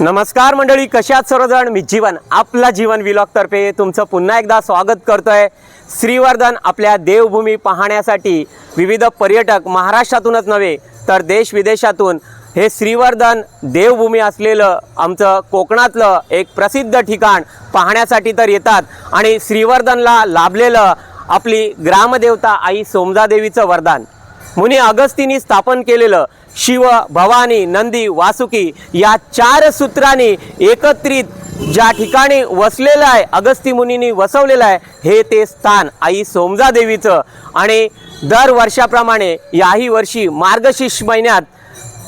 नमस्कार मंडळी कशात सर्वजण? मी जीवन आपला जीवन विलॉगतर्फे तुमचं पुन्हा एकदा स्वागत करतोय. श्रीवर्धन आपल्या देवभूमी पाहण्यासाठी विविध पर्यटक महाराष्ट्रातूनच नव्हे तर देश विदेशातून हे श्रीवर्धन देवभूमी असलेलं आमचं कोकणातलं एक प्रसिद्ध ठिकाण पाहण्यासाठी तर येतात. आणि श्रीवर्धनला लाभलेलं आपली ग्रामदेवता आई सोमजादेवीचं वरदान. मुनी अगस्तीनी स्थापन केलेलं शिव भवानी नंदी वासुकी या चार सूत्रांनी एकत्रित ज्या ठिकाणी वसलेलं आहे अगस्ती मुनींनी वसवलेलं आहे हे ते स्थान आई सोमजा देवीचं आणि दर वर्षाप्रमाणे याही वर्षी मार्गशीर्ष महिन्यात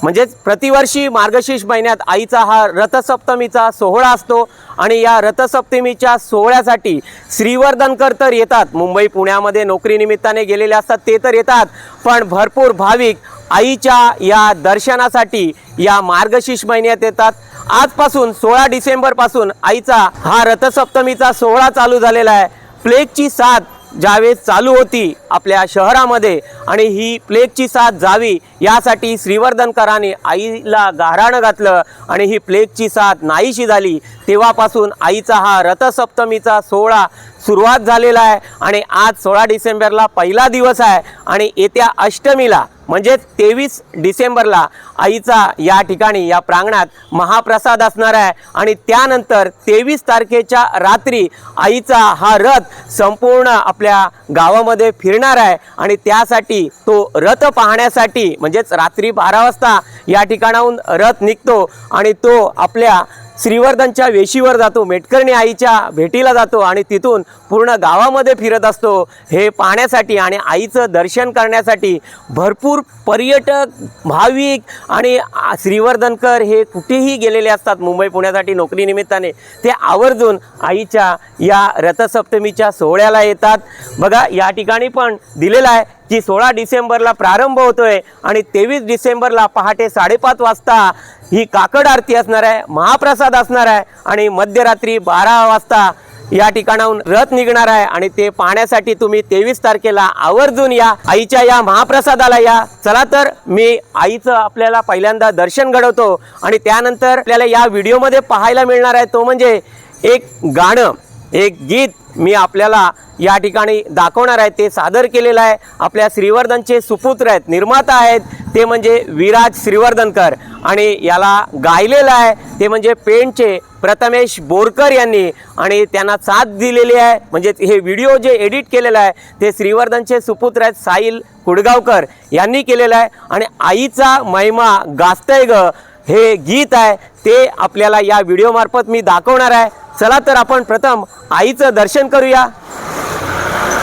म्हणजेच प्रतिवर्षी मार्गशीर्ष महिन्यात आईचा हा रथसप्तमीचा सोहळा असतो आणि या रथसप्तमीच्या सोहळ्यासाठी श्रीवर्धनकर तर येतात. मुंबई पुण्यामध्ये नोकरीनिमित्ताने गेलेले असतात ते तर येतात. पण भरपूर भाविक आईच्या या दर्शनासाठी या मार्गशीर्ष महिन्यात येतात. आजपासून सोळा डिसेंबरपासून आईचा हा रथसप्तमीचा सोहळा चालू झालेला आहे. प्लेगची साथ ज्यावेळेस चालू होती आपल्या शहरामध्ये आणि ही प्लेगची साथ जावी यासाठी श्रीवर्धनकरांनी आईला गाराणं घातलं आणि ही प्लेगची साथ नाहीशी झाली तेव्हापासून आईचा हा रथसप्तमीचा सोहळा सुरुवात झालेला आहे. आणि आज सोळा डिसेंबरला पहिला दिवस आहे आणि येत्या अष्टमीला म्हणजेच तेवीस डिसेंबरला आईचा या ठिकाणी या प्रांगणात महाप्रसाद असणार आहे. आणि त्यानंतर तेवीस तारखेच्या रात्री आईचा हा रथ संपूर्ण आपल्या गावामध्ये फिरणार आहे. आणि त्यासाठी तो रथ पाहण्यासाठी म्हणजेच रात्री बारा वाजता या ठिकाणाहून रथ निघतो. आणि तो आपल्या श्रीवर्धनच्या वेशीवर जातो मेटकर्णी आईच्या भेटीला जातो आणि तिथून पूर्ण गावामध्ये फिरत असतो. हे पाहण्यासाठी आणि आईचं दर्शन करण्यासाठी भरपूर पर्यटक भाविक आणि श्रीवर्धनकर हे कुठेही गेलेले असतात. मुंबई पुण्यासाठी नोकरीनिमित्ताने ते आवर्जून आईच्या या रथसप्तमीच्या सोहळ्याला येतात. बघा या ठिकाणी पण दिलेलं आहे की सोळा डिसेंबरला प्रारंभ होतोय आणि तेवीस डिसेंबरला पहाटे साडेपाच वाजता ही काकड आरती असणार आहे महाप्रसाद असणार आहे आणि मध्यरात्री बारा वाजता या ठिकाणाहून रथ निघणार आहे आणि ते पाहण्यासाठी तुम्ही तेवीस तारखेला आवर्जून या आईच्या या महाप्रसादाला या. चला तर मी आईचं आपल्याला पहिल्यांदा दर्शन घडवतो आणि त्यानंतर आपल्याला या व्हिडिओमध्ये पाहायला मिळणार आहे तो म्हणजे एक गाणं एक गीत मी आपल्याला या ठिकाणी दाखवणार आहे ते सादर केलेलं आहे. आपल्या श्रीवर्धनचे सुपुत्र आहेत निर्माता आहेत ते म्हणजे विराज श्रीवर्धनकर. आणि याला गायलेलं आहे ते म्हणजे पेंटचे प्रथमेश बोरकर यांनी. आणि त्यांना साथ दिलेली आहे म्हणजे हे व्हिडिओ जे एडिट केलेलं आहे ते श्रीवर्धनचे सुपुत्र आहेत साईल कुडगावकर यांनी केलेलं आहे. आणि आईचा महिमा गाजतय ग. हे गीत आहे ते आपल्याला या व्हिडिओमार्फत मी दाखवणार आहे. चला तर आपण प्रथम आईचं दर्शन करूया.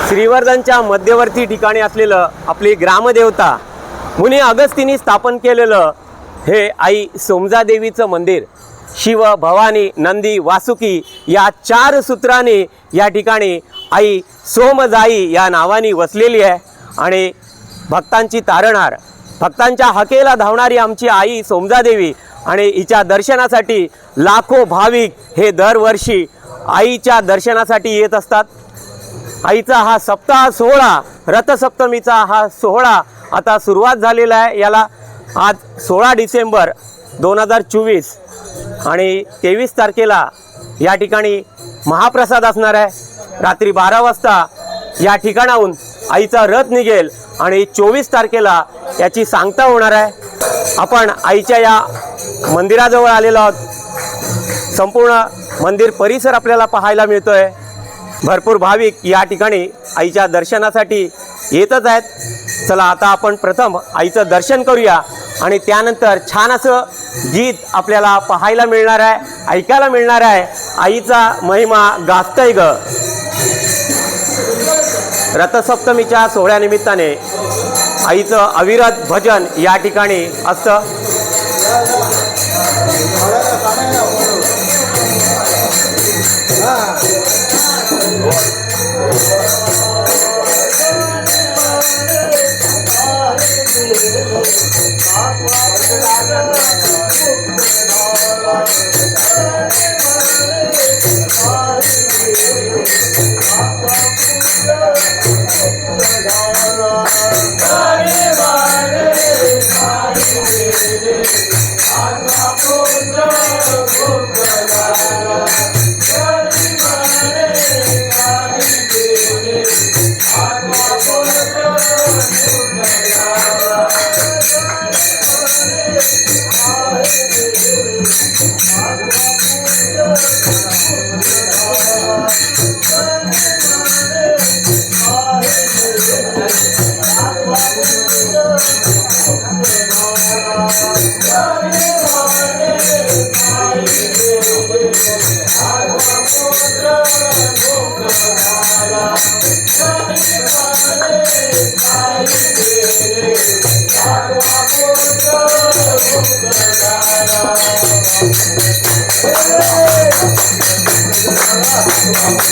श्रीवर्धनच्या मध्यवर्ती ठिकाणी असलेलं आपली ग्रामदेवता मुनी अगस्तीनी स्थापन केलेलं हे आई सोमजादेवीचं मंदिर. शिव भवानी नंदी वासुकी या चार सूत्रांनी या ठिकाणी आई सोमजाई या नावाने वसलेली आहे. आणि भक्तांची तारणहार भक्तांच्या हकेला धावणारी आमची आई सोमजादेवी आणि हिच्या दर्शनासाठी लाखो भाविक हे दरवर्षी आईच्या दर्शनासाठी येत असतात. आईचा हा सप्ताह सोहळा रथसप्तमीचा हा सोहळा आता सुरुवात झालेला आहे. याला आज सोळा डिसेंबर दोन हजार चोवीस आणि तेवीस तारखेला या ठिकाणी महाप्रसाद असणार आहे. रात्री बारा वाजता या ठिकाणाहून आईचा रथ निघेल आणि चोवीस तारखेला याची सांगता होणार आहे. आपण आईच्या या मंदिराजवळ आलेलो आहोत. संपूर्ण मंदिर परिसर आपल्याला पाहायला मिळतोय. भरपूर भाविक या ठिकाणी आईच्या दर्शनासाठी येतच आहेत. चला आता आपण प्रथम आईचं दर्शन करूया आणि त्यानंतर छान असं गीत आपल्याला पाहायला मिळणार आहे ऐकायला मिळणार आहे. आईचा महिमा गाजतंय ग. रथसप्तमीच्या सोहळ्यानिमित्ताने आईचं अविरत भजन या ठिकाणी असतं. Yeah.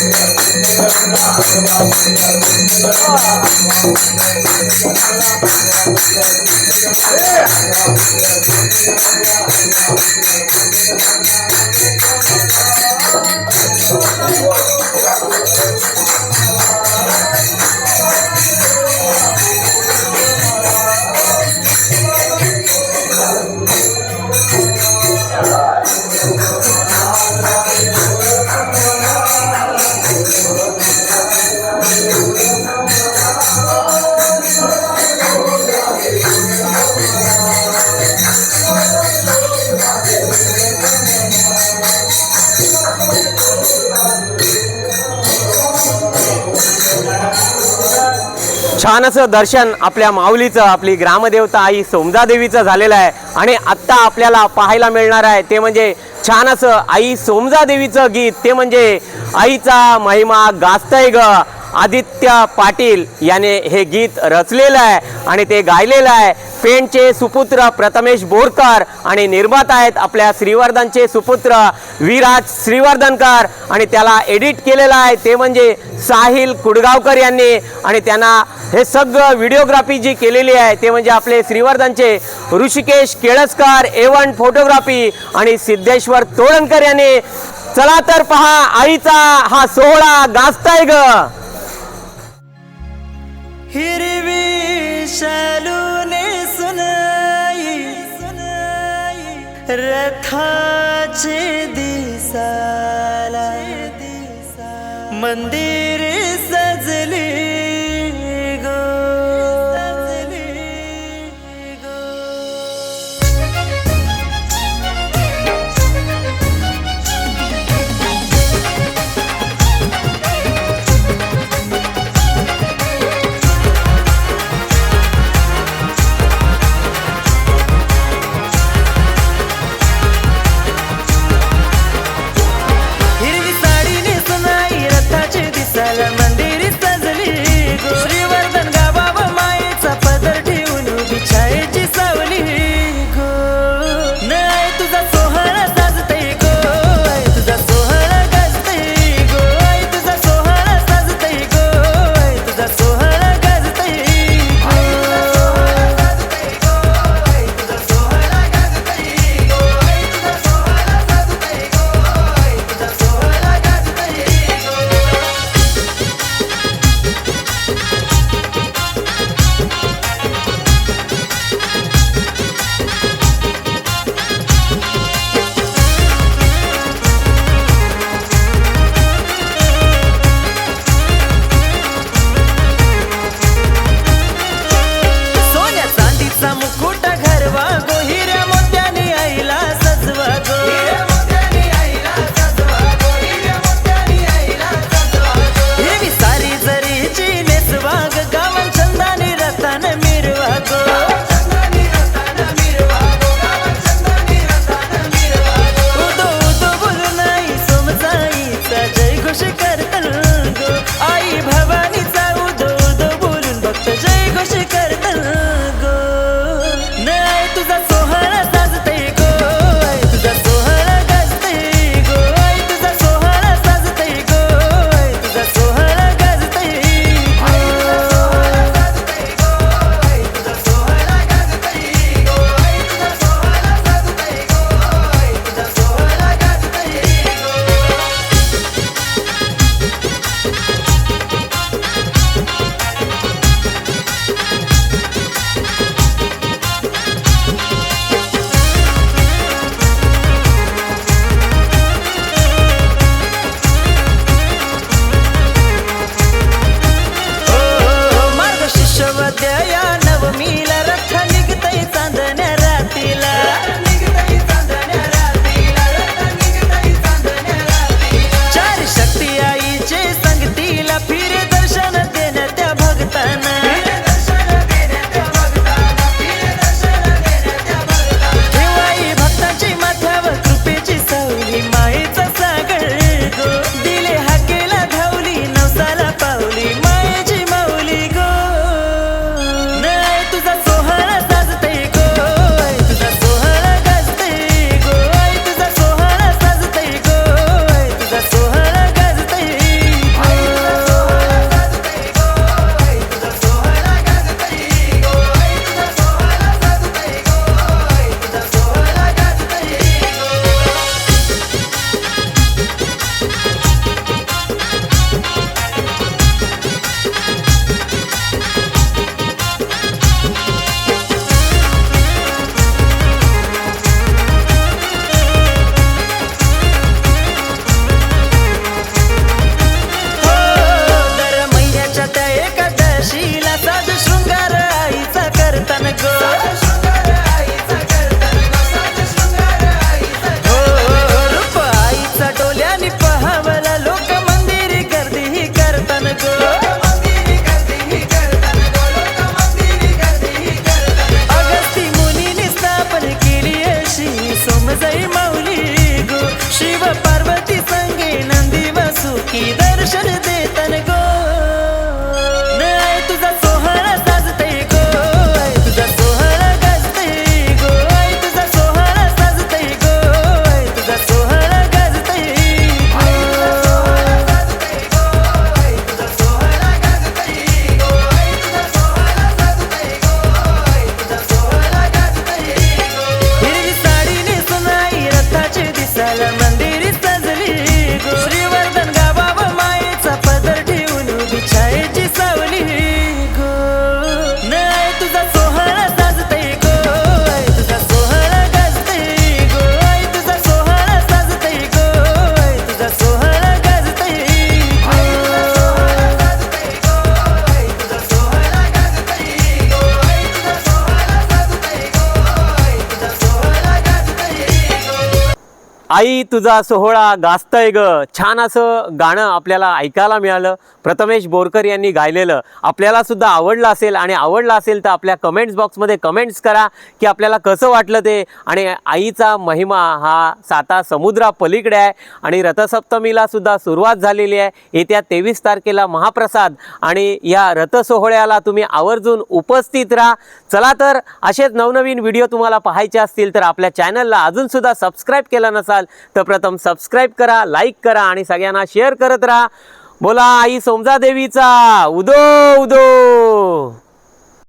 छान असं दर्शन आपल्या माऊलीचं आपली ग्रामदेवता आई सोमजादेवीचं झालेलं आहे. आणि आत्ता आपल्याला पाहायला मिळणार आहे ते म्हणजे छान असं आई सोमजादेवीचं गीत ते म्हणजे आईचा महिमा गाजतय ग. आदित्य पाटील याने हे गीत रचलेलं आहे आणि ते गायलेलं आहे. पेणचे सुपुत्र प्रथमेश बोरकर आणि निर्माता आहेत आपल्या श्रीवर्धनचे सुपुत्र विराज श्रीवर्धनकर. आणि त्याला एडिट केलेलं आहे. ते म्हणजे साहिल कुडगावकर यांनी. आणि त्यांना हे सगळं व्हिडिओग्राफी जी केलेली आहे ते म्हणजे आपले श्रीवर्धनचे Rishikesh Kelaskar A one photography आणि सिद्धेश्वर तोळणकर यांनी. चला तर पहा आईचा हा सोहळा गाजताय ग. हिरवी शालूने सुनाई. रथाचे दिसाला. मंदिर जय मौली गो शिव पार्वती आई तुझा सोहळा गाजतंय ग. छान असं गाणं आपल्याला ऐकायला मिळालं. प्रथमेश बोरकर यांनी गायलेलं. आपल्याला सुद्धा आवडलं असेल आणि आवडलं असेल तर आपल्या कमेंट्स बॉक्समध्ये कमेंट्स करा की आपल्याला कसं वाटलं ते. आणि आईचा महिमा हा साता समुद्रा पलीकडे आहे. आणि रथसप्तमीला सुद्धा सुरुवात झालेली आहे. येत्या तेवीस तारखेला महाप्रसाद. आणि या रथसोहळ्याला तुम्ही आवर्जून उपस्थित राहा. चला तर असेच नवनवीन व्हिडिओ तुम्हाला पाहायचे असतील तर आपल्या चॅनलला अजूनसुद्धा सबस्क्राईब केला नसाल तर प्रथम सबस्क्राईब करा लाईक करा आणि सगळ्यांना शेअर करत राहा. बोला आई सोमजा देवीचा उदो उदो.